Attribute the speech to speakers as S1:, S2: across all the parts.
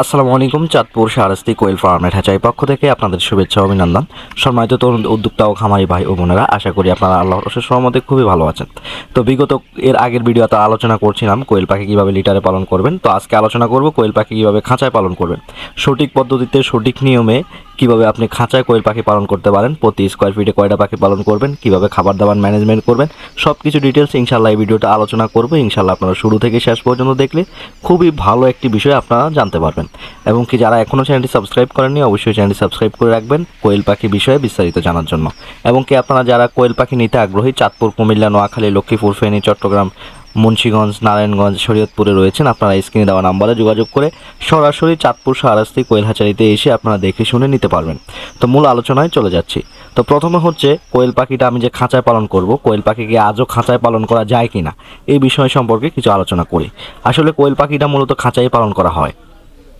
S1: আসসালামু আলাইকুম, চাঁদপুর শাহরাস্তি কোয়েল ফার্মের হাঁচাই পক্ষ থেকে আপনাদের শুভেচ্ছা অভিনন্দন। সম্মানিত তরুণ উদ্যোক্তা ও খামারি ভাই ও বোনেরা, আশা করি আপনারা আল্লাহর অশেষ সহমতে খুবই ভালো আছেন। তো বিগত এর আগের ভিডিওতে আলোচনা করছিলাম কোয়েল পাখি কীভাবে লিটারে পালন করবেন। তো আজকে আলোচনা করব কোয়েল পাখি কীভাবে খাঁচায় পালন করবেন। সঠিক পদ্ধতিতে সঠিক নিয়মে কীভাবে আপনি খাঁচায় কোয়েল পাখি পালন করতে পারেন, প্রতি স্কোয়ার ফিটে কয়টা পাখি পালন করবেন, কীভাবে খাবার দাবার ম্যানেজমেন্ট করবেন সব কিছু ডিটেলস ইনশাল্লাহ এই ভিডিওটা আলোচনা করব। ইনশাল্লাহ আপনারা শুরু থেকে শেষ পর্যন্ত দেখলে খুবই ভালো একটি বিষয় আপনারা জানতে পারবেন। এবং কি যারা এখনও চ্যানেলটি সাবস্ক্রাইব করেননি, অবশ্যই চ্যানেলটি সাবস্ক্রাইব করে রাখবেন কোয়েল পাখি বিষয়ে বিস্তারিত জানার জন্য। এবং কি আপনারা যারা কোয়েল পাখি নিতে আগ্রহী, চাঁদপুর, কুমিল্লা, নোয়াখালী, লক্ষ্মীপুর, ফেনী, চট্টগ্রাম মুন্সীগঞ্জ, নারায়ণগঞ্জ, শরীয়তপুরে রয়েছেন। আপনারা স্ক্রিনে দেওয়া নাম্বারে যোগাযোগ করে সরাসরি চাঁদপুর সারাস্তি কোয়েলহাচারিতে এসে আপনারা দেখে শুনে নিতে পারবেন। তো মূল আলোচনায় চলে যাচ্ছি। তো প্রথমে হচ্ছে কোয়েল পাখিটা আমি যে খাঁচায় পালন করব, কোয়েল পাখিকে আজও খাঁচায় পালন করা যায় কি না এই বিষয় সম্পর্কে কিছু আলোচনা করি। আসলে কোয়েল পাখিটা মূলত খাঁচায় পালন করা হয়।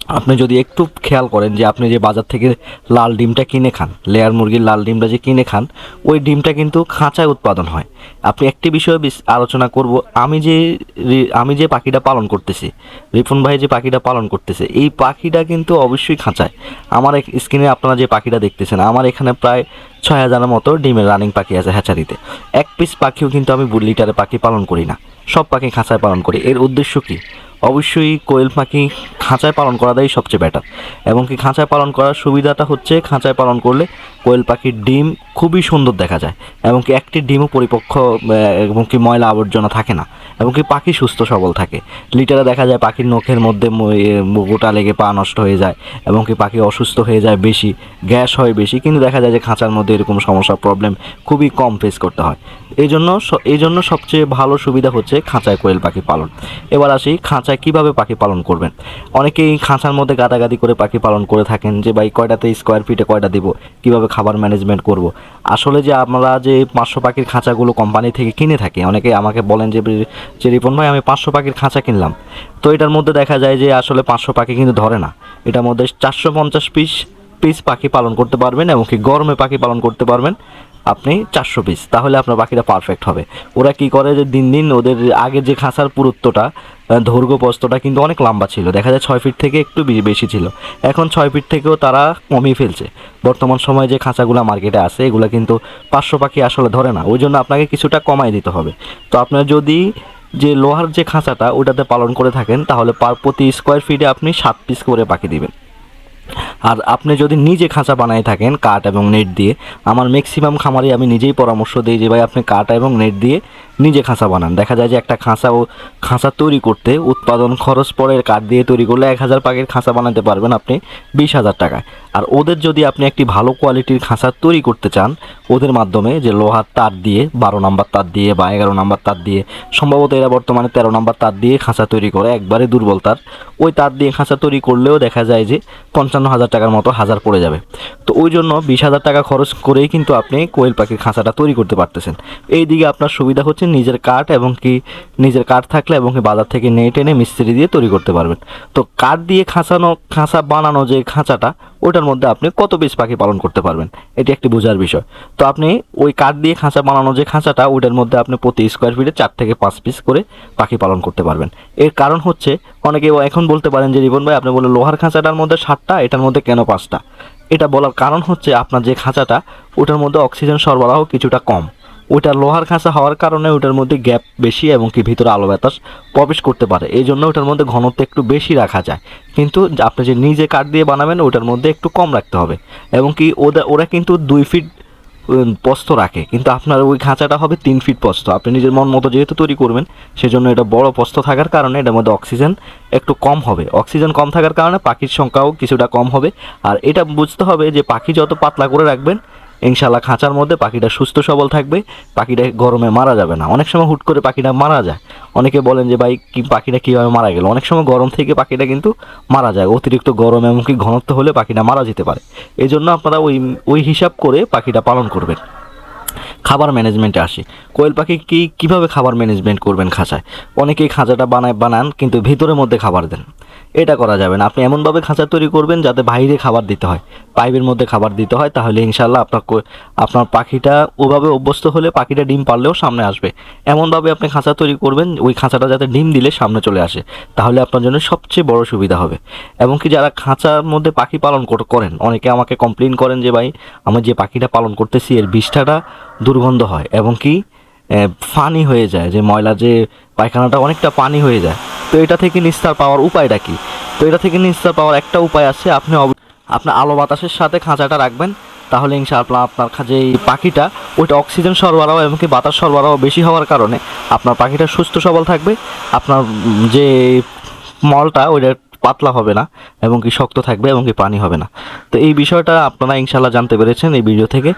S1: আপনি যদি একটু খেয়াল করেন যে আপনি যে বাজার থেকে লাল ডিমটা কিনে খান, লেয়ার মুরগির লাল ডিমটা যে কিনে খান, ওই ডিমটা কিন্তু খাঁচায় উৎপাদন হয়। আপনি একটি বিষয়ে আলোচনা করব, আমি যে আমি যে পাখিটা পালন করতেছি রিফুন ভাই যে পাখিটা পালন করতেছে, এই পাখিটা কিন্তু অবশ্যই খাঁচায়। আমার স্ক্রিনে আপনারা যে পাখিটা দেখতেছেন, আমার এখানে প্রায় ছয় হাজারের মতো ডিমের রানিং পাখি আছে হ্যাচারিতে। এক পিস পাখিও কিন্তু আমি লিটারে পাখি পালন করি না। সব পাখি খাঁচায় পালন করি। এর উদ্দেশ্য কী? অবশ্যই কোয়েল পাখি খাঁচায় পালন করাটাই সবচেয়ে বেটার এবং কি খাঁচায় পালন করার সুবিধাটা হচ্ছে খাঁচায় পালন করলে কোয়েল পাখির ডিম খুবই সুন্দর দেখা যায়। এবং কি একটি ডিমও পরিপক্ষ এবং কি ময়লা আবর্জনা থাকে না। এবং কি পাখি সুস্থ সবল থাকে। লিটারে দেখা যায় পাখির নখের মধ্যে গোটা লেগে পা নষ্ট হয়ে যায়। এবং কি পাখি অসুস্থ হয়ে যায় বেশি, গ্যাস হয় বেশি। কিন্তু দেখা যায় যে খাঁচার মধ্যে এরকম সমস্যা প্রবলেম খুবই কম ফেস করতে হয়। এই জন্য এই জন্য সবচেয়ে ভালো সুবিধা হচ্ছে খাঁচায় কোয়েল পাখি পালন। এবার আসি খাঁচায় কীভাবে পাখি পালন করবেন? অনেকেই খাঁচার মধ্যে গাদাগাদি করে পাখি পালন করে থাকেন যে, ভাই, কয়টাতে স্কোয়ার ফিটে কয়টা দিব? কীভাবে খাবার ম্যানেজমেন্ট করব? আসলে যে, আমরা যে পাঁচশো পাখির খাঁচাগুলো কোম্পানি থেকে কিনে থাকি, অনেকে আমাকে বলেন যে যে রিপন ভাই, আমি পাঁচশো পাখির খাঁচা কিনলাম। তো এটার মধ্যে দেখা যায় যে, আসলে পাঁচশো পাখি কিন্তু ধরে না। এটার মধ্যে চারশো পঞ্চাশ পিস পিস পাখি পালন করতে পারবেন এবং কি গরমে পাখি পালন করতে পারবেন। আপনি চারশো পিস তাহলে আপনার পাখিটা পারফেক্ট হবে। ওরা কি করে যে দিন দিন ওদের আগে যে খাঁচার পুরুত্বটা দৈর্ঘ্য প্রস্তটা কিন্তু অনেক লম্বা ছিল। দেখা যায় ছয় ফিট থেকে একটু বেশি ছিল। এখন ছয় ফিট থেকেও তারা কমিয়ে ফেলছে। বর্তমান সময়ে যে খাঁচাগুলো মার্কেটে আছে, এগুলো কিন্তু পাঁচশো পাখি আসলে ধরে না। ওই জন্য আপনাকে কিছুটা কমাই দিতে হবে। তো আপনার যদি যে লোহার যে খাঁচাটা ওটাতে পালন করে থাকেন, তাহলে পার প্রতি স্কোয়ার ফিটে আপনি সাত পিস করে পাখি দিবেন। আর আপনি যদি নিজে খাঁচা বানায় থাকেন কাঠ এবং নেট দিয়ে, আমার ম্যাক্সিমাম খামারে আমি নিজেই পরামর্শ দিই যে ভাই আপনি কাঠ এবং নেট দিয়ে নিজে খাঁচা বানান। দেখা যায় যে একটা খাঁচা ও খাঁচা তৈরি করতে উৎপাদন খরচ পড়ে কাঠ দিয়ে তৈরি করলে এক হাজার পাখির খাঁচা বানাতে পারবেন আপনি বিশ হাজার টাকায়। আর ওদের যদি আপনি একটি ভালো কোয়ালিটির খাঁচা তৈরি করতে চান, ওদের মাধ্যমে যে লোহার তার দিয়ে, বারো নাম্বার তার দিয়ে বা এগারো নাম্বার তার দিয়ে, সম্ভবত এরা বর্তমানে তেরো নাম্বার তার দিয়ে খাঁচা তৈরি করে, একবারে দুর্বল তার। ওই তার দিয়ে খাঁচা তৈরি করলেও দেখা যায় যে পঞ্চান্ন হাজার টাকার মতো হাজার পড়ে যাবে। তো ওই জন্য বিশ হাজার টাকা খরচ করেই কিন্তু আপনি কোয়েল পাখির খাঁচাটা তৈরি করতে পারতেছেন। এই দিকে আপনার সুবিধা হচ্ছে নিজের কাঠ এবং কি নিজের কাঠ থাকলে এবং কি বাজার থেকে নেট এনে মিস্ত্রি দিয়ে তৈরি করতে পারবেন। তো কাঠ দিয়ে খাঁচানো, খাঁচা বানানো যে খাঁচাটা, ওটার মধ্যে আপনি কত পিস পাখি পালন করতে পারবেন? এটি একটি বোঝার বিষয়। তো আপনি ওই কাঠ দিয়ে খাঁচা বানানো যে খাঁচাটা, ওইটার মধ্যে আপনি প্রতি স্কোয়ার ফিটে চার থেকে পাঁচ পিস করে পাখি পালন করতে পারবেন। এর কারণ হচ্ছে, অনেকে এখন বলতে পারেন যে রিবন ভাই, আপনি বলে লোহার খাঁচাটার মধ্যে সাতটা, এটার মধ্যে কেন পাঁচটা? এটা বলার কারণ হচ্ছে, আপনার যে খাঁচাটা, ওটার মধ্যে অক্সিজেন সরবরাহ কিছুটা কম। ওইটা লোহার খাঁচা হওয়ার কারণে ওটার মধ্যে গ্যাপ বেশি এবং কি ভিতরে আলো বাতাস প্রবেশ করতে পারে। এই জন্য ওটার মধ্যে ঘনত্ব একটু বেশি রাখা যায়। কিন্তু আপনি যে নিজে কাঠ দিয়ে বানাবেন ওটার মধ্যে একটু কম রাখতে হবে। এবং কি ওদের ওরা কিন্তু দুই ফিট উম, প্রস্থ রাখে। কিন্তু আপনার ওই খাঁচাটা হবে তিন ফিট প্রস্থ আপনি নিজের মন মতো যেহেতু তৈরি করবেন সেজন্য এটা বড় প্রস্থ থাকার কারণে এটার মধ্যে অক্সিজেন একটু কম হবে। অক্সিজেন কম থাকার কারণে পাখির সংখ্যাও কিছুটা কম হবে। আর এটা বুঝতে হবে যে পাখি যত পাতলা করে রাখবেন ইনশাল্লাহ খাঁচার মধ্যে পাখিটা সুস্থ সবল থাকবে, পাখিটা গরমে মারা যাবে না। অনেক সময় হুট করে পাখিটা মারা যায়। অনেকে বলেন যে, ভাই, কি পাখিটা কীভাবে মারা গেল? অনেক সময় গরম থেকে পাখিটা কিন্তু মারা যায়। অতিরিক্ত গরম এমনকি ঘনত্ব হলে পাখিটা মারা যেতে পারে। এই জন্য আপনারা ওই ওই হিসাব করে পাখিটা পালন করবেন। খাবার ম্যানেজমেন্টে আসি। কোয়েল পাখি কি, কীভাবে খাবার ম্যানেজমেন্ট করবেন খাঁচায়? অনেকেই খাঁচাটা বানায়, বানান, কিন্তু ভিতরের মধ্যে খাবার দেন। এটা করা যাবে না। আপনি এমনভাবে খাঁচা তৈরি করবেন যাতে বাইরে খাবার দিতে হয়। পাইপের মধ্যে খাবার দিতে হয়, তাহলে ইনশাল্লাহ আপনার আপনার পাখিটা ওভাবে অভ্যস্ত হলে পাখিটা ডিম পারলেও সামনে আসবে। এমনভাবে আপনি খাঁচা তৈরি করবেন, ওই খাঁচাটা যাতে ডিম দিলে সামনে চলে আসে। তাহলে আপনার জন্য সবচেয়ে বড় সুবিধা হবে। এবং কি যারা খাঁচার মধ্যে পাখি পালন করেন, অনেকে আমাকে কমপ্লেন করেন যে, ভাই, আমি যে পাখিটা পালন করতেছি, এর বিষটাটা দুর্গন্ধ হয়। এবং কি ফানি হয়ে যায় যে, ময়লা যে পায়খানাটা অনেকটা পানি হয়ে যায়। তো এটা থেকে নিস্তার পাওয়ার উপায়টা কি? তো এটা থেকে নিস্তার পাওয়ার একটা উপায় আছে, আপনি আপনার আলো বাতাসের সাথে খাঁচাটা রাখবেন, তাহলে ইনশাআল্লাহ আপনার খা- যে এই পাখিটা, ওইটা অক্সিজেন সরবরাহ এবং কি বাতাস সরবরাহ বেশি হওয়ার কারণে আপনার পাখিটা সুস্থ সবল থাকবে, আপনার যে মলটা, ওইটা পাতলা হবে না এবং কি শক্ত থাকবে এবং কি পানি হবে না। তো এই বিষয়টা আপনারা ইনশাআল্লাহ জানতে পেরেছেন এই ভিডিও থেকে।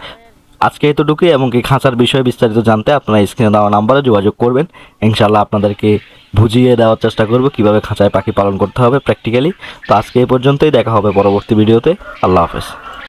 S1: আজকে এতটুকুই, এবং কি খাঁচার বিষয়ে বিস্তারিত জানতে আপনারা স্ক্রিনে দেওয়া নাম্বারে যোগাযোগ করবেন। ইনশাল্লাহ আপনাদেরকে বুঝিয়ে দেওয়ার চেষ্টা করব কীভাবে খাঁচায় পাখি পালন করতে হবে প্র্যাকটিক্যালি তো আজকে এই পর্যন্তই, দেখা হবে পরবর্তী ভিডিওতে। আল্লাহ হাফেজ।